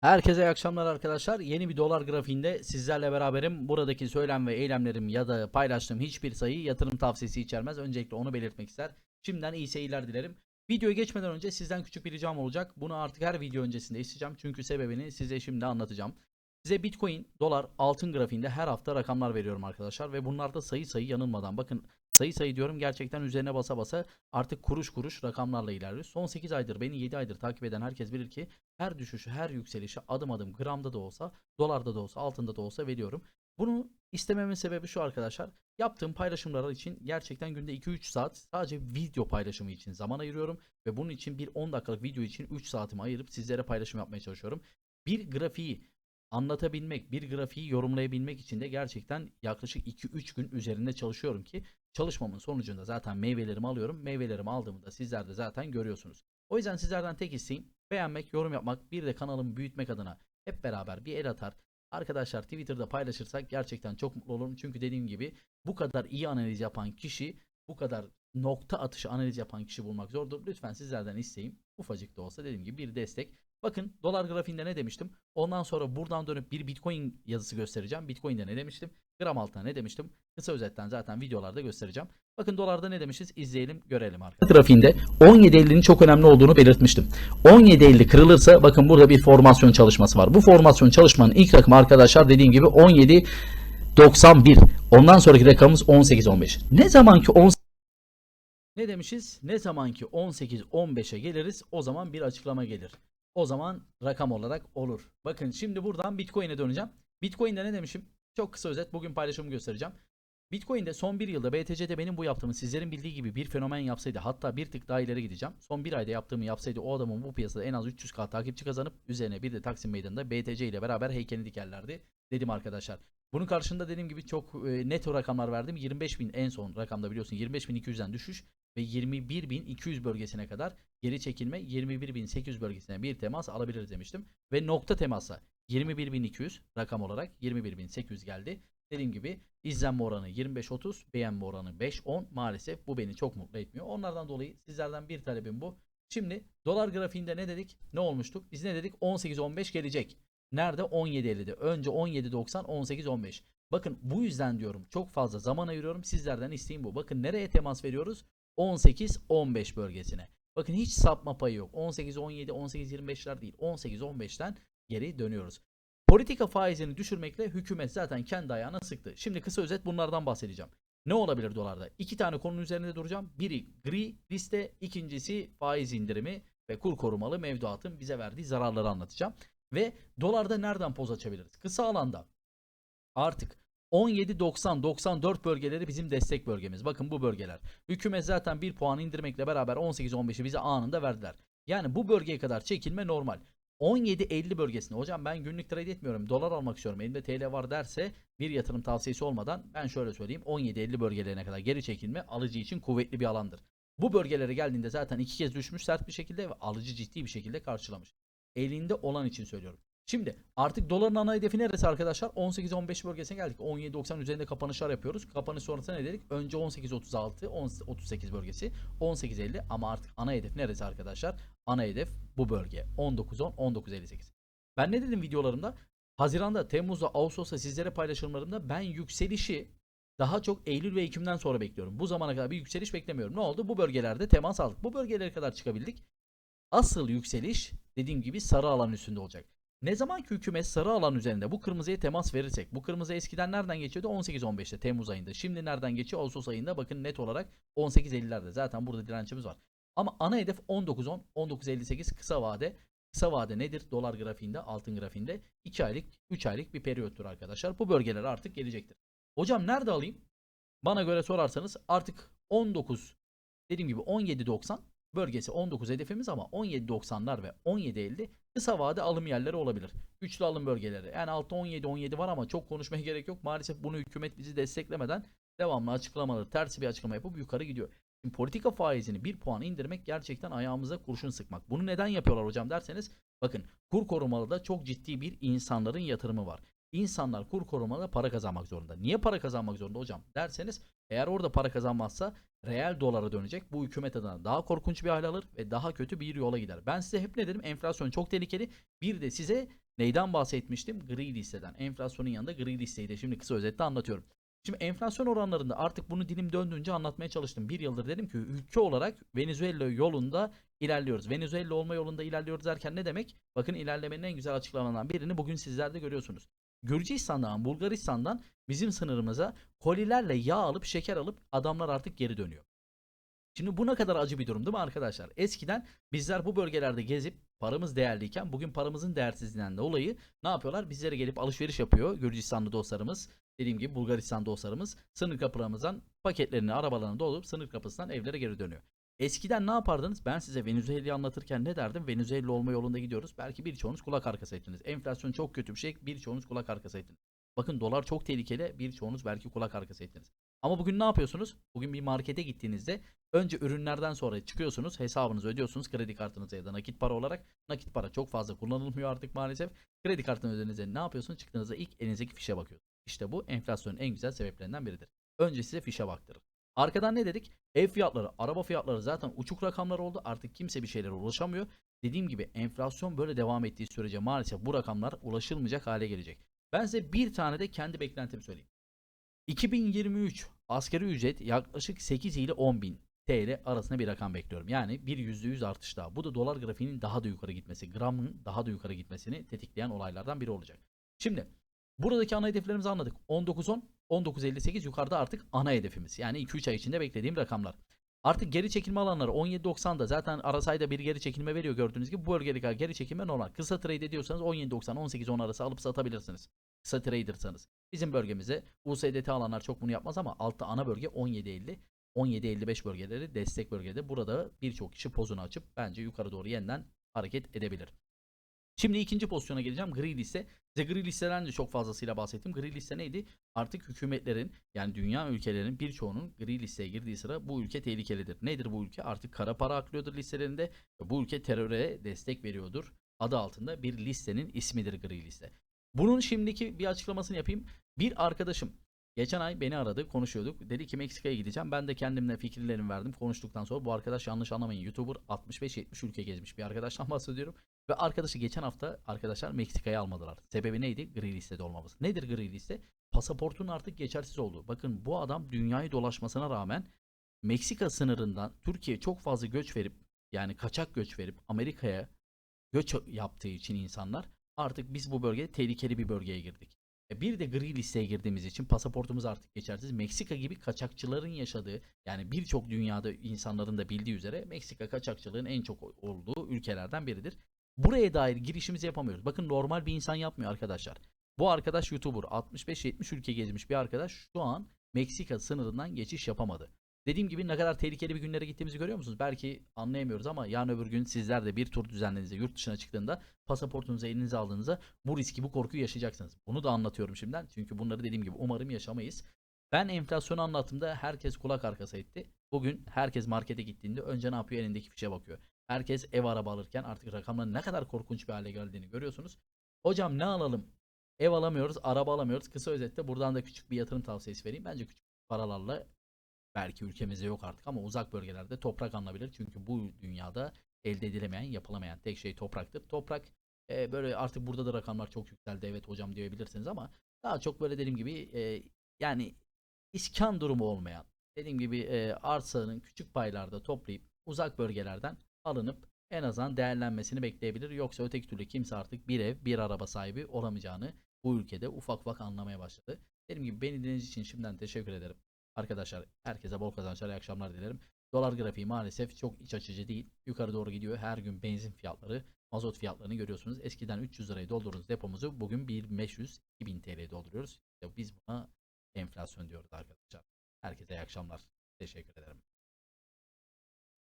Herkese iyi akşamlar arkadaşlar. Yeni bir dolar grafiğinde sizlerle beraberim. Buradaki söylem ve eylemlerim ya da paylaştığım hiçbir sayı yatırım tavsiyesi içermez. Öncelikle onu belirtmek ister. Şimdiden iyi seyirler dilerim. Videoya geçmeden önce sizden küçük bir ricam olacak. Bunu artık her video öncesinde isteyeceğim. Çünkü sebebini size şimdi anlatacağım. Size Bitcoin, dolar, altın grafiğinde her hafta rakamlar veriyorum arkadaşlar. Ve bunlarda sayı sayı yanılmadan. Bakın sayı sayı diyorum gerçekten üzerine basa basa artık kuruş kuruş rakamlarla ilerliyor. Son 8 aydır beni 7 aydır takip eden herkes bilir ki her düşüşü, her yükselişi adım adım gramda da olsa, dolarda da olsa, altında da olsa veriyorum. Bunu istememin sebebi şu arkadaşlar. Yaptığım paylaşımlar için gerçekten günde 2-3 saat sadece video paylaşımı için zaman ayırıyorum. Ve bunun için bir 10 dakikalık video için 3 saatimi ayırıp sizlere paylaşım yapmaya çalışıyorum. Bir grafiği anlatabilmek, bir grafiği yorumlayabilmek için de gerçekten yaklaşık 2-3 gün üzerinde çalışıyorum ki çalışmamın sonucunda zaten meyvelerimi alıyorum. Meyvelerimi aldığımı da sizler de zaten görüyorsunuz. O yüzden sizlerden tek isteğim beğenmek, yorum yapmak, bir de kanalımı büyütmek adına hep beraber bir el atar. Arkadaşlar Twitter'da paylaşırsak gerçekten çok mutlu olurum. Çünkü dediğim gibi bu kadar iyi analiz yapan kişi, bu kadar nokta atışı analiz yapan kişi bulmak zordur. Lütfen sizlerden isteğim ufacık da olsa dediğim gibi bir destek. Bakın dolar grafiğinde ne demiştim? Ondan sonra buradan dönüp bir bitcoin yazısı göstereceğim. Bitcoin'de ne demiştim? Gram altına ne demiştim? Kısa özetten zaten videolarda göstereceğim. Bakın dolarda ne demişiz? İzleyelim, görelim arkadaşlar. Grafiğinde 17.50'nin çok önemli olduğunu belirtmiştim. 17.50 kırılırsa bakın burada bir formasyon çalışması var. Bu formasyon çalışmanın ilk rakamı arkadaşlar dediğim gibi 17.91. Ondan sonraki rakamımız 18.15. Ne zaman ki 10 ne demişiz? Ne zaman ki 18-15'e geliriz o zaman bir açıklama gelir. O zaman rakam olarak olur. Bakın şimdi buradan Bitcoin'e döneceğim. Bitcoin'de ne demişim? Çok kısa özet bugün paylaşımı göstereceğim. Bitcoin'de son bir yılda BTC'de benim bu yaptığımı sizlerin bildiği gibi bir fenomen yapsaydı hatta bir tık daha ileri gideceğim. Son bir ayda yaptığımı yapsaydı o adamın bu piyasada en az 300k takipçi kazanıp üzerine bir de Taksim Meydanı'nda BTC ile beraber heykelini dikerlerdi dedim arkadaşlar. Bunun karşında dediğim gibi çok e, net rakamlar verdim. 25.000 en son rakamda biliyorsun 25.200'den düşüş ve 21.200 bölgesine kadar geri çekilme 21.800 bölgesine bir temas alabiliriz demiştim. Ve nokta temasa 21.200 rakam olarak 21.800 geldi. Dediğim gibi izlenme oranı 25-30, beğenme oranı 5-10 maalesef bu beni çok mutlu etmiyor. Onlardan dolayı sizlerden bir talebim bu. Şimdi dolar grafiğinde ne dedik? Ne olmuştuk? Biz ne dedik? 18-15 gelecek. Nerede? 17.50'de. Önce 17.90, 18.15. Bakın bu yüzden diyorum çok fazla zaman ayırıyorum. Sizlerden isteğim bu. Bakın nereye temas veriyoruz? 18-15 bölgesine. Bakın hiç sapma payı yok. 18-17, 18-25'ler değil. 18-15'ten geri dönüyoruz. Politika faizini düşürmekle hükümet zaten kendi ayağına sıktı. Şimdi kısa özet bunlardan bahsedeceğim. Ne olabilir dolarda? İki tane konunun üzerinde duracağım. Biri gri liste, ikincisi faiz indirimi ve kur korumalı mevduatın bize verdiği zararları anlatacağım. Ve dolarda nereden poz açabiliriz? Kısa alanda artık 17-90-94 bölgeleri bizim destek bölgemiz. Bakın bu bölgeler. Hükümet zaten 1 puan indirmekle beraber 18-15'i bize anında verdiler. Yani bu bölgeye kadar çekilme normal. 17-50 bölgesinde hocam ben günlük trade etmiyorum dolar almak istiyorum elimde TL var derse bir yatırım tavsiyesi olmadan ben şöyle söyleyeyim 17-50 bölgelerine kadar geri çekilme alıcı için kuvvetli bir alandır. Bu bölgelere geldiğinde zaten iki kez düşmüş sert bir şekilde ve alıcı ciddi bir şekilde karşılamış. Elinde olan için söylüyorum. Şimdi artık doların ana hedefi neresi arkadaşlar? 18-15 bölgesine geldik. 17.90 üzerinde kapanışlar yapıyoruz. Kapanış sonrasında ne dedik? Önce 18.36, 38 bölgesi, 18.50 ama artık ana hedef neresi arkadaşlar? Ana hedef bu bölge. 19.10, 19.58. Ben ne dedim videolarımda? Haziranda, Temmuz'da, Ağustos'ta sizlere paylaşımlarımda ben yükselişi daha çok Eylül ve Ekim'den sonra bekliyorum. Bu zamana kadar bir yükseliş beklemiyorum. Ne oldu? Bu bölgelerde temas aldık. Bu bölgelere kadar çıkabildik. Asıl yükseliş dediğim gibi sarı alan üstünde olacak. Ne zaman ki hükümet sarı alan üzerinde bu kırmızıya temas verirsek bu kırmızı eskiden nereden geçiyordu? 18-15'te Temmuz ayında. Şimdi nereden geçiyor? Ağustos ayında. Bakın net olarak 18-50'lerde zaten burada dirençimiz var. Ama ana hedef 19-10 19-58 kısa vade. Kısa vade nedir? Dolar grafiğinde altın grafiğinde 2 aylık 3 aylık bir periyottur arkadaşlar. Bu bölgeler artık gelecektir. Hocam nerede alayım? Bana göre sorarsanız artık 19 dediğim gibi 17-90 bölgesi 19 hedefimiz ama 17.90'lar ve 17.50 kısa vade alım yerleri olabilir. Güçlü alım bölgeleri. Yani altta 17-17 var ama çok konuşmaya gerek yok. Maalesef bunu hükümet bizi desteklemeden devamlı açıklamaları tersi bir açıklama yapıp yukarı gidiyor. Şimdi politika faizini 1 puan indirmek gerçekten ayağımıza kurşun sıkmak. Bunu neden yapıyorlar hocam derseniz bakın kur korumalı da çok ciddi bir insanların yatırımı var. İnsanlar kur korumalı para kazanmak zorunda. Niye para kazanmak zorunda hocam derseniz eğer orada para kazanmazsa reel dolara dönecek. Bu hükümet adına daha korkunç bir hal alır ve daha kötü bir yola gider. Ben size hep ne dedim? Enflasyon çok tehlikeli. Bir de size Neyden bahsetmiştim? Gri listeden. Enflasyonun yanında gri listeyi de şimdi kısa özetle anlatıyorum. Şimdi enflasyon oranlarında artık bunu dilim döndüğünce anlatmaya çalıştım. Bir yıldır dedim ki ülke olarak Venezuela yolunda ilerliyoruz. Venezuela olma yolunda ilerliyoruz derken ne demek? Bakın ilerlemenin en güzel açıklamalarından birini bugün sizler de görüyorsunuz. Gürcistan'dan, Bulgaristan'dan bizim sınırımıza kolilerle yağ alıp şeker alıp adamlar artık geri dönüyor. Şimdi bu ne kadar acı bir durum değil mi arkadaşlar? Eskiden bizler bu bölgelerde gezip paramız değerliyken bugün paramızın değersizliğinden dolayı ne yapıyorlar? Bizlere gelip alışveriş yapıyor Gürcistanlı dostlarımız. Dediğim gibi Bulgaristan dostlarımız sınır kapılarımızdan paketlerini arabalarına doldurup sınır kapısından evlere geri dönüyor. Eskiden ne yapardınız? Ben size Venezuela'yı anlatırken ne derdim? Venezuela olma yolunda gidiyoruz. Belki birçoğunuz kulak arkası ettiniz. Enflasyon çok kötü bir şey. Birçoğunuz kulak arkası ettiniz. Bakın dolar çok tehlikeli. Birçoğunuz belki kulak arkası ettiniz. Ama bugün ne yapıyorsunuz? Bugün bir markete gittiğinizde önce ürünlerden sonra çıkıyorsunuz. Hesabınızı ödüyorsunuz kredi kartınıza ya da nakit para olarak. Nakit para çok fazla kullanılmıyor artık maalesef. Kredi kartını ödediğinizde ne yapıyorsunuz? Çıktığınızda ilk elinizdeki fişe bakıyorsunuz. İşte bu enflasyonun en güzel sebeplerinden biridir. Önce size fişe baktırır. Arkadan ne dedik? Ev fiyatları, araba fiyatları zaten uçuk rakamlar oldu. Artık kimse bir şeylere ulaşamıyor. Dediğim gibi enflasyon böyle devam ettiği sürece maalesef bu rakamlar ulaşılmayacak hale gelecek. Ben size bir tane de kendi beklentimi söyleyeyim. 2023 asgari ücret yaklaşık 8 ile 10 bin TL arasında bir rakam bekliyorum. Yani bir %100 artış daha. Bu da dolar grafiğinin daha da yukarı gitmesi, gramın daha da yukarı gitmesini tetikleyen olaylardan biri olacak. Şimdi buradaki ana hedeflerimizi anladık. 19.10, 19.58 yukarıda artık ana hedefimiz. Yani 2-3 ay içinde beklediğim rakamlar. Artık geri çekilme alanları 17.90'da zaten arasayda bir geri çekilme veriyor gördüğünüz gibi. Bu bölgedeki geri çekilme normal. Kısa trade ediyorsanız 17.90 18.10 arası alıp satabilirsiniz. Kısa tradersanız. Bizim bölgemizde USDT alanlar çok bunu yapmaz ama altta ana bölge 17.50 17.55 bölgeleri destek bölgede. Burada birçok kişi pozunu açıp bence yukarı doğru yeniden hareket edebilir. Şimdi ikinci pozisyona geleceğim. Gri liste. Size gri listeden de çok fazlasıyla bahsettim. Gri liste neydi? Artık hükümetlerin yani dünya ülkelerinin birçoğunun gri listeye girdiği sıra bu ülke tehlikelidir. Nedir bu ülke? Artık kara para aklıyordur listelerinde bu ülke teröre destek veriyordur. Adı altında bir listenin ismidir gri liste. Bunun şimdiki bir açıklamasını yapayım. Bir arkadaşım Geçen ay beni aradı konuşuyorduk. Dedi ki Meksika'ya gideceğim. Ben de kendimle fikirlerimi verdim. Konuştuktan sonra bu arkadaş yanlış anlamayın. YouTuber 65-70 ülke gezmiş bir arkadaştan bahsediyorum. Ve arkadaşı geçen hafta arkadaşlar Meksika'ya almadılar. Sebebi neydi? Gri listede olmaması. Nedir gri liste? Pasaportun artık geçersiz olduğu. Bakın bu adam dünyayı dolaşmasına rağmen Meksika sınırından Türkiye çok fazla göç verip yani kaçak göç verip Amerika'ya göç yaptığı için insanlar artık biz bu bölgede tehlikeli bir bölgeye girdik. E, Bir de gri listeye girdiğimiz için pasaportumuz artık geçersiz. Meksika gibi kaçakçıların yaşadığı yani birçok dünyada insanların da bildiği üzere Meksika kaçakçılığın en çok olduğu ülkelerden biridir. Buraya dair girişimizi yapamıyoruz. Bakın normal bir insan yapmıyor arkadaşlar. Bu arkadaş YouTuber 65-70 ülke gezmiş bir arkadaş şu an Meksika sınırından geçiş yapamadı. Dediğim gibi ne kadar tehlikeli bir günlere gittiğimizi görüyor musunuz? Belki anlayamıyoruz ama yarın öbür gün sizler de bir tur düzenlediğinizde yurt dışına çıktığında pasaportunuzu elinize aldığınızda bu riski bu korkuyu yaşayacaksınız. Bunu da anlatıyorum şimdiden. Çünkü bunları dediğim gibi umarım yaşamayız. Ben enflasyonu anlattığımda herkes kulak arkası etti. Bugün herkes markete gittiğinde önce ne yapıyor? Elindeki fişe bakıyor. Herkes ev araba alırken artık rakamların ne kadar korkunç bir hale geldiğini görüyorsunuz. Hocam ne alalım? Ev alamıyoruz, araba alamıyoruz. Kısa özetle buradan da küçük bir yatırım tavsiyesi vereyim. Bence küçük paralarla belki ülkemizde yok artık ama uzak bölgelerde toprak alınabilir. Çünkü bu dünyada elde edilemeyen, yapılamayan tek şey topraktır. Toprak e, böyle artık burada da rakamlar çok yükseldi. Evet hocam diyebilirsiniz ama daha çok böyle dediğim gibi e, yani iskan durumu olmayan dediğim gibi e, arsanın küçük paylarda toplayıp uzak bölgelerden alınıp en azından değerlenmesini bekleyebilir. Yoksa öteki türlü kimse artık bir ev bir araba sahibi olamayacağını bu ülkede ufak ufak anlamaya başladı. Dediğim gibi beni dinlediğiniz için şimdiden teşekkür ederim. Arkadaşlar herkese bol kazançlar, iyi akşamlar dilerim. Dolar grafiği maalesef çok iç açıcı değil. Yukarı doğru gidiyor. Her gün benzin fiyatları, mazot fiyatlarını görüyorsunuz. Eskiden 300 lirayı doldurduğunuz depomuzu bugün 1500 2000 TL'ye dolduruyoruz. İşte biz buna enflasyon diyoruz arkadaşlar. Herkese iyi akşamlar. Teşekkür ederim.